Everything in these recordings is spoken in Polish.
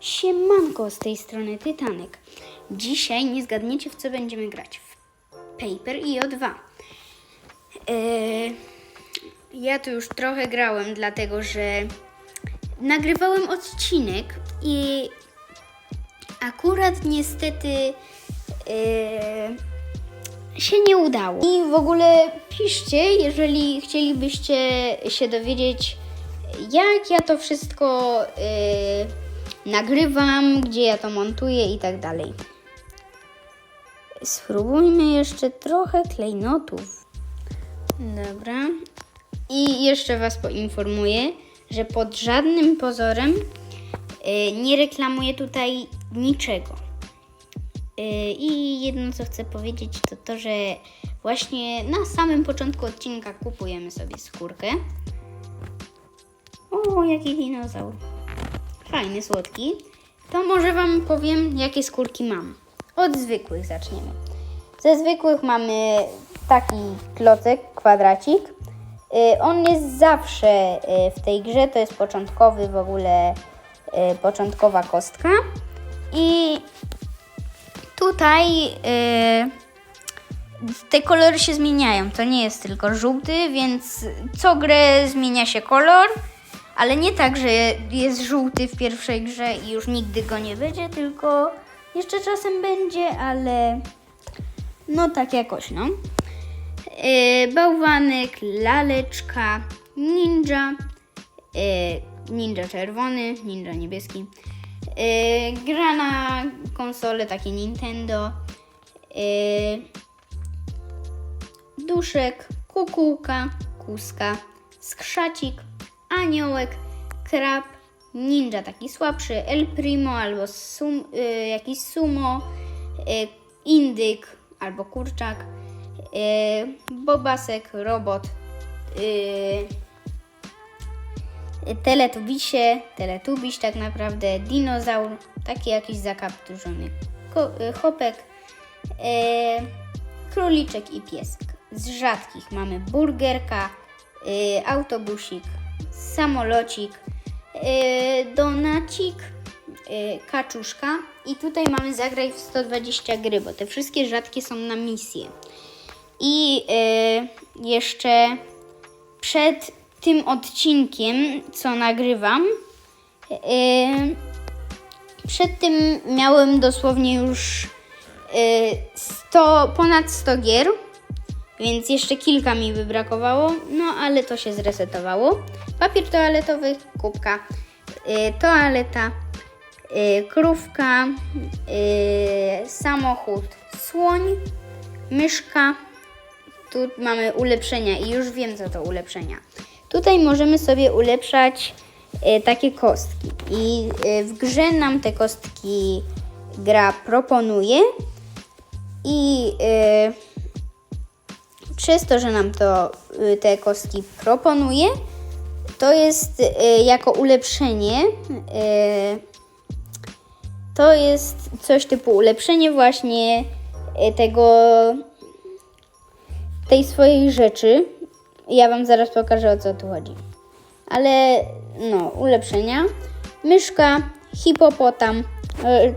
Siemanko z tej strony Tytanek. Dzisiaj nie zgadniecie w co będziemy grać. W Paper IO2. Eee, ja tu już trochę grałem, dlatego że nagrywałem odcinek i akurat niestety eee, się nie udało. I w ogóle piszcie, jeżeli chcielibyście się dowiedzieć, jak ja to wszystko yy, nagrywam, gdzie ja to montuję i tak dalej. Spróbujmy jeszcze trochę klejnotów. Dobra. I jeszcze Was poinformuję, że pod żadnym pozorem yy, nie reklamuję tutaj niczego. Yy, I jedno co chcę powiedzieć to to, że właśnie na samym początku odcinka kupujemy sobie skórkę. O, jaki dinozaur. Fajny, słodki. To może Wam powiem, jakie skórki mam. Od zwykłych zaczniemy. Ze zwykłych mamy taki klocek, kwadracik. Y, On jest zawsze y, w tej grze, to jest początkowy w ogóle, y, początkowa kostka. I tutaj te kolory się zmieniają. To nie jest tylko żółty, więc co grę zmienia się kolor, ale nie tak, że jest żółty w pierwszej grze i już nigdy go nie będzie, tylko jeszcze czasem będzie, ale no tak jakoś, no. Yy, bałwanek, laleczka, ninja, yy, ninja czerwony, ninja niebieski, yy, gra na konsole takie Nintendo, yy, duszek, kukułka, kuska, skrzacik, aniołek, krab, ninja taki słabszy, El Primo albo sum, y, jakiś sumo, y, indyk albo kurczak, y, bobasek, robot, y, teletubisie, teletubiś tak naprawdę, dinozaur, taki jakiś zakapturzony ko- y, y, króliczek i piesek. Z rzadkich mamy burgerka, y, autobusik, samolocik, y, donacik, y, kaczuszka i tutaj mamy zagraj w 120 gry, bo te wszystkie rzadkie są na misję. I y, jeszcze przed tym odcinkiem, co nagrywam, y, przed tym miałem dosłownie już y, 100, ponad 100 gier, więc jeszcze kilka mi by brakowało, no ale to się zresetowało. Papier toaletowy, kubka, y, toaleta, y, krówka, y, samochód, słoń, myszka. Tu mamy ulepszenia i już wiem co to ulepszenia. Tutaj możemy sobie ulepszać y, takie kostki i y, w grze nam te kostki gra proponuje i y, przez to, że nam to y, te kostki proponuje, to jest y, jako ulepszenie. y, To jest coś typu ulepszenie właśnie y, tego tej swojej rzeczy. Ja wam zaraz pokażę o co tu chodzi. Ale no, ulepszenia. Myszka, hipopotam, y,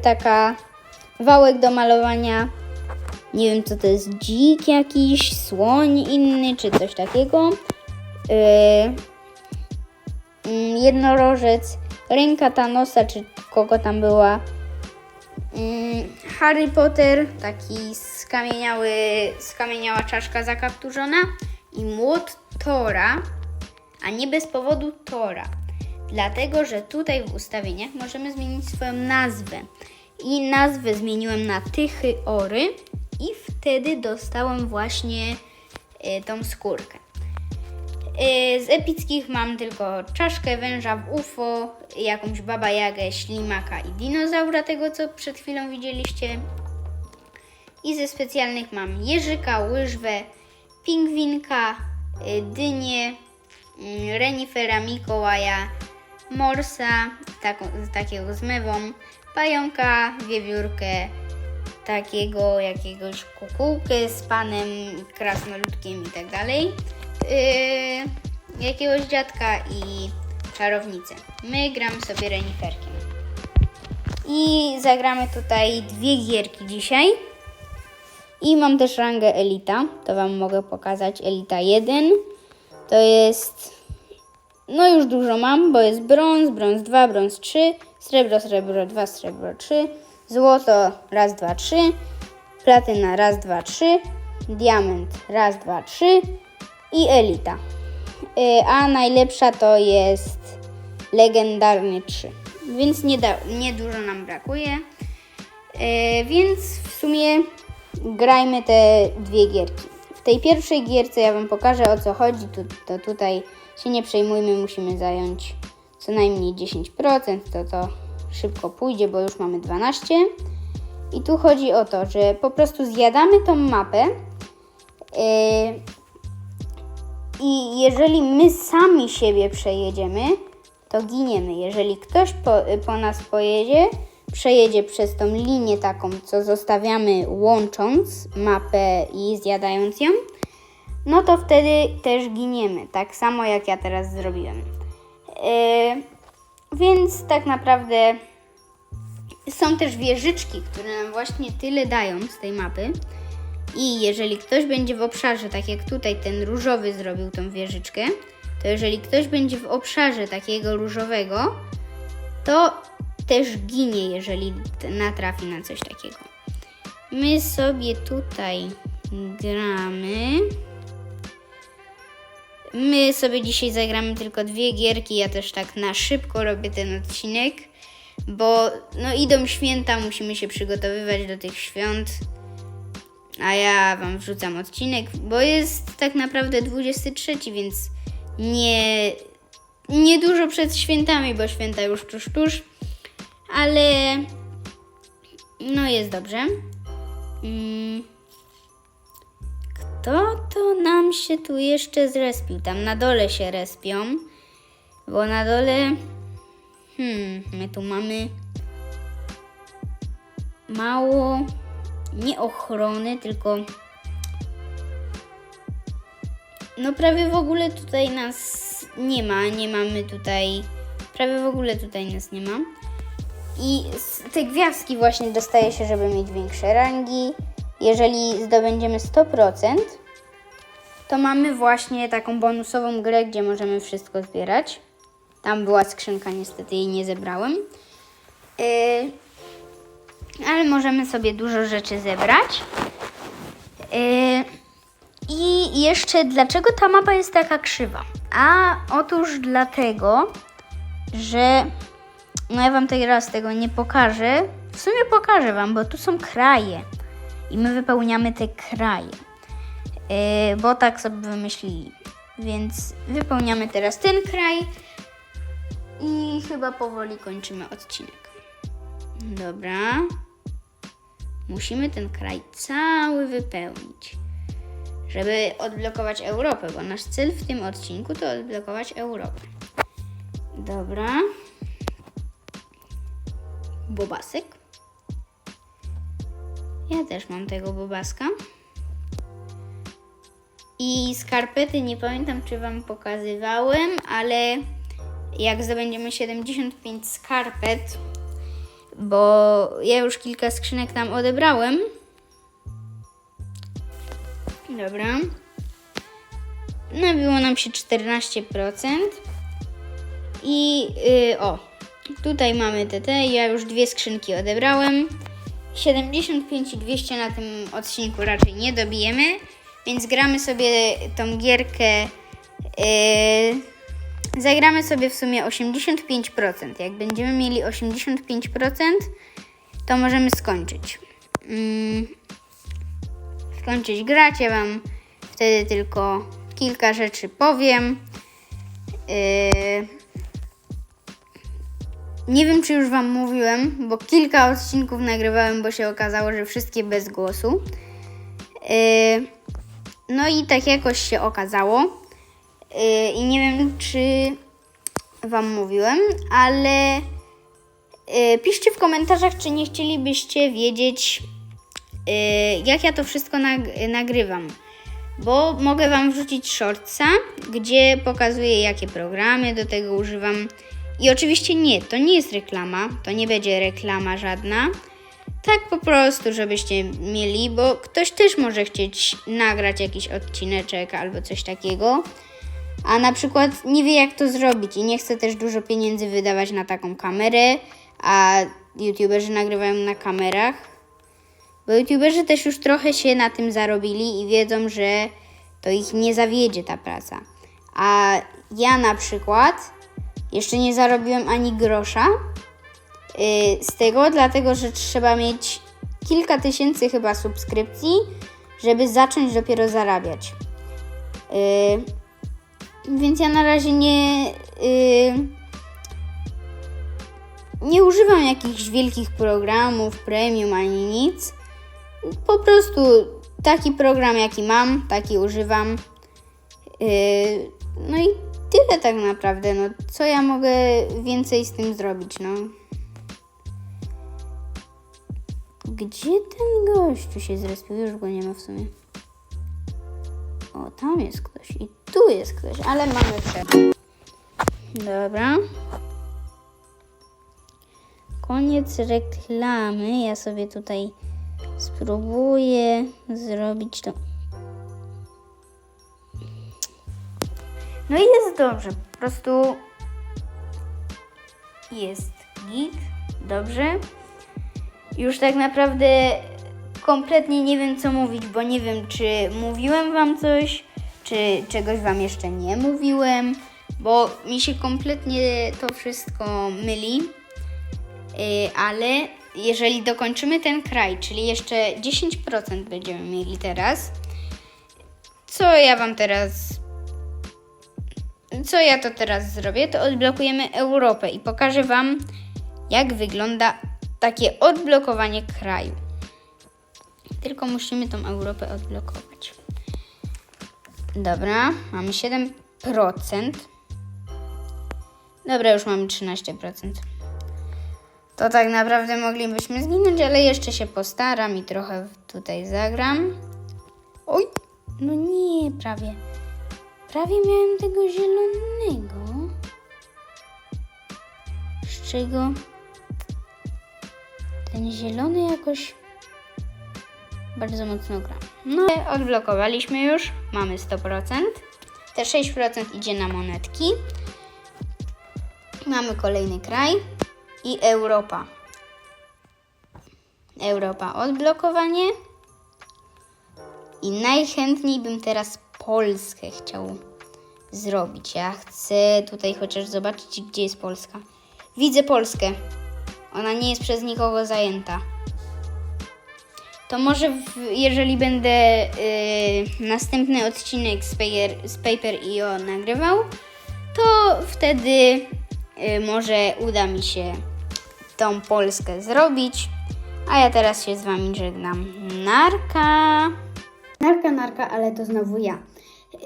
taka wałek do malowania, nie wiem co to jest, dzik jakiś, słoń inny, czy coś takiego. Yy, jednorożec, ręka Thanosa, czy kogo tam była. Yy, Harry Potter, taki skamieniały, skamieniała czaszka zakapturzona i młot Tora, a nie bez powodu Tora. Dlatego, że tutaj w ustawieniach możemy zmienić swoją nazwę. I nazwę zmieniłem na Tychy Ory i wtedy dostałem właśnie e, tą skórkę. E, Z epickich mam tylko czaszkę węża w UFO, jakąś baba jagę, ślimaka i dinozaura, tego co przed chwilą widzieliście. I ze specjalnych mam jeżyka, łyżwę, pingwinka, y, dynię, mm, renifera Mikołaja, morsa, taką, takiego z mewą, pająka, wiewiórkę, takiego jakiegoś kukułkę z panem krasnoludkiem i tak dalej, yy, jakiegoś dziadka i czarownicę. My gramy sobie reniferkiem. I zagramy tutaj dwie gierki dzisiaj. I mam też rangę Elita. To Wam mogę pokazać. Elita 1. To jest. No już dużo mam, bo jest brąz, brąz 2, brąz 3, srebro, srebro 2, srebro 3, złoto raz, dwa, trzy, platyna raz, dwa, trzy, diament raz, dwa, trzy i elita. Y, A najlepsza to jest legendarny 3. Więc nie, da, nie dużo nam brakuje. E, więc w sumie grajmy te dwie gierki. W tej pierwszej gierce ja Wam pokażę o co chodzi. Tu, to tutaj się nie przejmujmy, musimy zająć co najmniej 10%. To to szybko pójdzie, bo już mamy 12. I tu chodzi o to, że po prostu zjadamy tą mapę. e, I jeżeli my sami siebie przejedziemy, to giniemy. Jeżeli ktoś po, po nas pojedzie, przejedzie przez tą linię taką, co zostawiamy łącząc mapę i zjadając ją, no to wtedy też giniemy. Tak samo jak ja teraz zrobiłem. Yy, więc tak naprawdę są też wieżyczki, które nam właśnie tyle dają z tej mapy. I jeżeli ktoś będzie w obszarze, tak jak tutaj ten różowy zrobił tą wieżyczkę, to jeżeli ktoś będzie w obszarze takiego różowego, to też ginie, jeżeli natrafi na coś takiego. My sobie tutaj gramy. My sobie dzisiaj zagramy tylko dwie gierki. Ja też tak na szybko robię ten odcinek, bo no idą święta, musimy się przygotowywać do tych świąt. A ja wam wrzucam odcinek, bo jest tak naprawdę 23, więc nie, nie dużo przed świętami, bo święta już tuż, tuż. Ale no jest dobrze. Mm. Kto to nam się tu jeszcze zrespił? Tam na dole się respią, bo na dole. Hmm, my tu mamy mało nie ochrony, tylko no prawie w ogóle tutaj nas nie ma, nie mamy tutaj, prawie w ogóle tutaj nas nie ma. I te gwiazdki właśnie dostaje się, żeby mieć większe rangi. Jeżeli zdobędziemy 100%, to mamy właśnie taką bonusową grę, gdzie możemy wszystko zbierać. Tam była skrzynka, niestety jej nie zebrałem. Yy, ale możemy sobie dużo rzeczy zebrać. Yy, I jeszcze dlaczego ta mapa jest taka krzywa? A otóż dlatego, że no ja wam teraz tego nie pokażę. W sumie pokażę wam, bo tu są kraje i my wypełniamy te kraje. Yy, bo tak sobie wymyślili. Więc wypełniamy teraz ten kraj i chyba powoli kończymy odcinek. Dobra. Musimy ten kraj cały wypełnić, żeby odblokować Europę, bo nasz cel w tym odcinku to odblokować Europę. Dobra. Bobasek. Ja też mam tego bobaska. I skarpety, nie pamiętam czy Wam pokazywałem, ale jak zdobędziemy 75 skarpet, bo ja już kilka skrzynek tam odebrałem. Dobra. Nabiło nam się 14%. I yy, o, tutaj mamy TT. Ja już dwie skrzynki odebrałem. 75 i 200 na tym odcinku raczej nie dobijemy, więc gramy sobie tą gierkę. Yy, zagramy sobie w sumie 85%. Jak będziemy mieli 85%, to możemy skończyć. Mm, skończyć grać. Ja Wam wtedy tylko kilka rzeczy powiem. Yy, nie wiem, czy już Wam mówiłem, bo kilka odcinków nagrywałem, bo się okazało, że wszystkie bez głosu. Yy, no i tak jakoś się okazało. Yy, I nie wiem, czy Wam mówiłem, ale yy, piszcie w komentarzach, czy nie chcielibyście wiedzieć, yy, jak ja to wszystko nag- nagrywam. Bo mogę Wam wrzucić shortsa, gdzie pokazuję, jakie programy do tego używam I oczywiście nie, to nie jest reklama, to nie będzie reklama żadna. Tak po prostu, żebyście mieli, bo ktoś też może chcieć nagrać jakiś odcineczek albo coś takiego, a na przykład nie wie jak to zrobić i nie chce też dużo pieniędzy wydawać na taką kamerę, a youtuberzy nagrywają na kamerach. Bo youtuberzy też już trochę się na tym zarobili i wiedzą, że to ich nie zawiedzie ta praca. A ja na przykład jeszcze nie zarobiłem ani grosza yy, z tego, dlatego że trzeba mieć kilka tysięcy chyba subskrypcji, żeby zacząć dopiero zarabiać. Yy, więc ja na razie nie. Yy, nie używam jakichś wielkich programów, premium ani nic. Po prostu taki program, jaki mam, taki używam. Yy, no i tyle tak naprawdę. No, co ja mogę więcej z tym zrobić? No. Gdzie ten gościu się zrespił? Już go nie ma w sumie. O, tam jest ktoś i tu jest ktoś, ale mamy przerwę. Dobra. Koniec reklamy. Ja sobie tutaj spróbuję zrobić to. No i jest dobrze. Po prostu jest git. Dobrze. Już tak naprawdę kompletnie nie wiem co mówić, bo nie wiem czy mówiłem wam coś, czy czegoś wam jeszcze nie mówiłem, bo mi się kompletnie to wszystko myli. Yy, ale jeżeli dokończymy ten kraj, czyli jeszcze 10% będziemy mieli teraz, co ja Wam teraz. Co ja to teraz zrobię? To odblokujemy Europę i pokażę Wam, jak wygląda takie odblokowanie kraju. Tylko musimy tą Europę odblokować. Dobra, mamy 7%. Dobra, już mamy 13%. To tak naprawdę moglibyśmy zginąć, ale jeszcze się postaram i trochę tutaj zagram. Oj, no nie, prawie. Prawie miałem tego zielonego. Z czego ten zielony jakoś bardzo mocno gra. No, odblokowaliśmy już, mamy 100%. Te 6% idzie na monetki. Mamy kolejny kraj i Europa. Europa odblokowanie. I najchętniej bym teraz Polskę chciał zrobić. Ja chcę tutaj chociaż zobaczyć, gdzie jest Polska. Widzę Polskę. Ona nie jest przez nikogo zajęta. To może, w, jeżeli będę y, następny odcinek z Paper, z Paper.io nagrywał, to wtedy y, może uda mi się tą Polskę zrobić. A ja teraz się z Wami żegnam. Narka! Narka, narka, ale to znowu ja. Yy,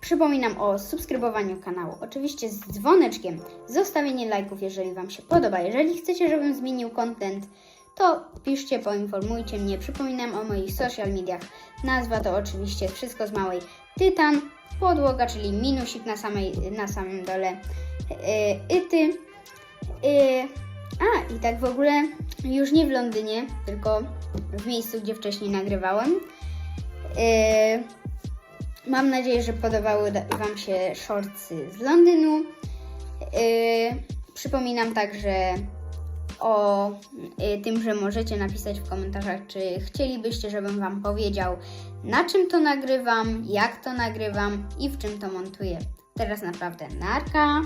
przypominam o subskrybowaniu kanału, oczywiście z dzwoneczkiem, zostawienie lajków, jeżeli Wam się podoba. Jeżeli chcecie, żebym zmienił content, to piszcie, poinformujcie mnie. Przypominam o moich social mediach. Nazwa to oczywiście wszystko z małej Tytan, podłoga, czyli minusik na, samej, na samym dole, yy, Yty. Yy, a, i tak w ogóle już nie w Londynie, tylko w miejscu, gdzie wcześniej nagrywałem. Yy, mam nadzieję, że podobały Wam się shortsy z Londynu. Yy, przypominam także o yy, tym, że możecie napisać w komentarzach, czy chcielibyście, żebym Wam powiedział, na czym to nagrywam, jak to nagrywam i w czym to montuję. Teraz naprawdę narka.